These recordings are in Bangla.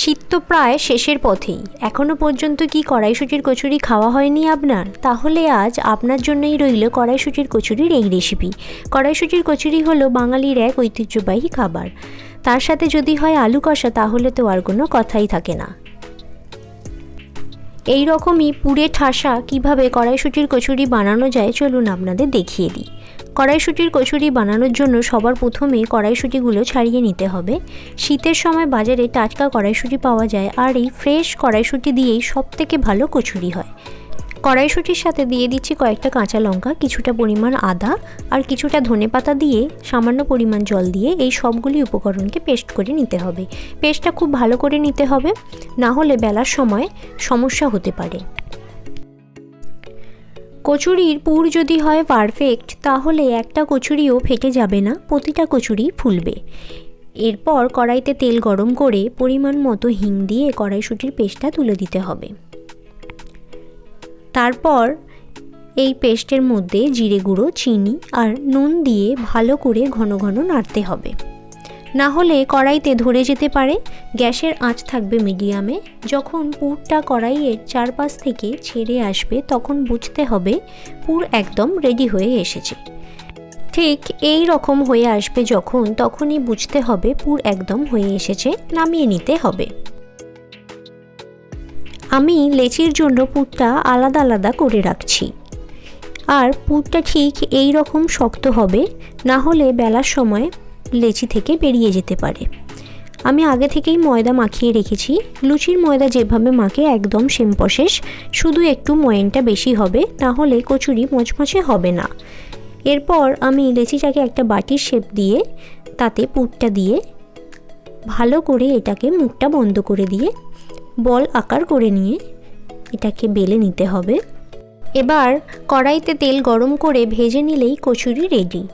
শীত তো প্রায় শেষের পথেই। এখনও পর্যন্ত কি কড়াইশুটির কচুরি খাওয়া হয়নি আপনার? তাহলে আজ আপনার জন্যই রইল কড়াইশুটির কচুরির এই রেসিপি কড়াইশুটির কচুরি হলো বাঙালির এক ঐতিহ্যবাহী খাবার। তার সাথে যদি হয় আলু কষা, তাহলে তো আর কোনো কথাই থাকে না। এই রকমই পুড়ে ঠাসা কীভাবে কড়াইশুটির কচুরি বানানো যায়, চলুন আপনাদের দেখিয়ে দিই। কড়াইশুটির কচুরি বানানোর জন্য সবার প্রথমে কড়াইশুটিগুলো ছাড়িয়ে নিতে হবে। শীতের সময় বাজারে টাটকা কড়াইশুটি পাওয়া যায় আর এই ফ্রেশ কড়াইশুটি দিয়েই সব থেকে ভালো কচুরি হয়। কড়াইশুটির সাথে দিয়ে দিচ্ছি কয়েকটা কাঁচা লঙ্কা, কিছুটা পরিমাণ আদা আর কিছুটা ধনেপাতা দিয়ে সামান্য পরিমাণ জল দিয়ে এই সবগুলি উপকরণকে পেস্ট করে নিতে হবে। পেস্টটা খুব ভালো করে নিতে হবে, না হলে বেলার সময় সমস্যা হতে পারে। কচুরির পুর যদি হয় পারফেক্ট তাহলে একটা কচুরিও ফেটে যাবে না, প্রতিটা কচুরি ফুলবে। এরপর কড়াইতে তেল গরম করে পরিমাণ মতো হিং দিয়ে কড়াইশুটির পেস্টটা তুলে দিতে হবে। তারপর এই পেস্টের মধ্যে জিরে গুঁড়ো, চিনি আর নুন দিয়ে ভালো করে ঘন ঘন নাড়তে হবে। না হলে কড়াইতে ধরে যেতে পারে। গ্যাসের আঁচ থাকবে মিডিয়ামে। যখন পুরটা কড়াইয়ের চারপাশ থেকে ছেড়ে আসবে, তখন বুঝতে হবে পুর একদম রেডি হয়ে এসেছে। ঠিক এই রকম হয়ে আসবে যখন, তখনই বুঝতে হবে পুর একদম হয়ে এসেছে, নামিয়ে নিতে হবে। আমি লেচির জন্য পুরটা আলাদা আলাদা করে রাখছি। আর পুরটা ঠিক এই রকম শক্ত হবে, না হলে বেলার সময় লেচি থেকে বেরিয়ে যেতে পারে। আমি আগে থেকেই ময়দা মাখিয়ে রেখেছি। লুচির ময়দা যেভাবে মাখে একদম সেম প্রসেস শুধু একটু ময়নটা বেশি হবে না হলে কচুরি মচমচে হবে না। এরপর আমি লেচিটাকে একটা বাটির শেপ দিয়ে, তাতে পুরটা দিয়ে, ভালো করে এটাকে মুখটা বন্ধ করে দিয়ে, বল আকার করে নিয়ে এটাকে বেলে নিতে হবে। এবার কড়াইতে তেল গরম করে ভেজে নিলেই কচুরি রেডি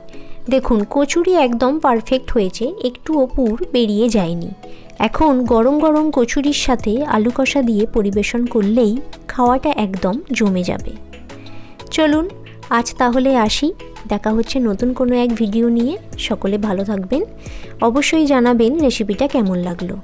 দেখুন, কচুরি একদম পারফেক্ট হয়েছে, একটু পুর বেরিয়ে যায়নি। এখন গরম গরম কচুরির সাথে আলু কষা দিয়ে পরিবেশন করলেই খাওয়াটা একদম জমে যাবে। চলুন, আজ তাহলে আসি। দেখা হচ্ছে নতুন কোনো এক ভিডিও নিয়ে। সকলে ভালো থাকবেন। অবশ্যই জানাবেন রেসিপিটা কেমন লাগল।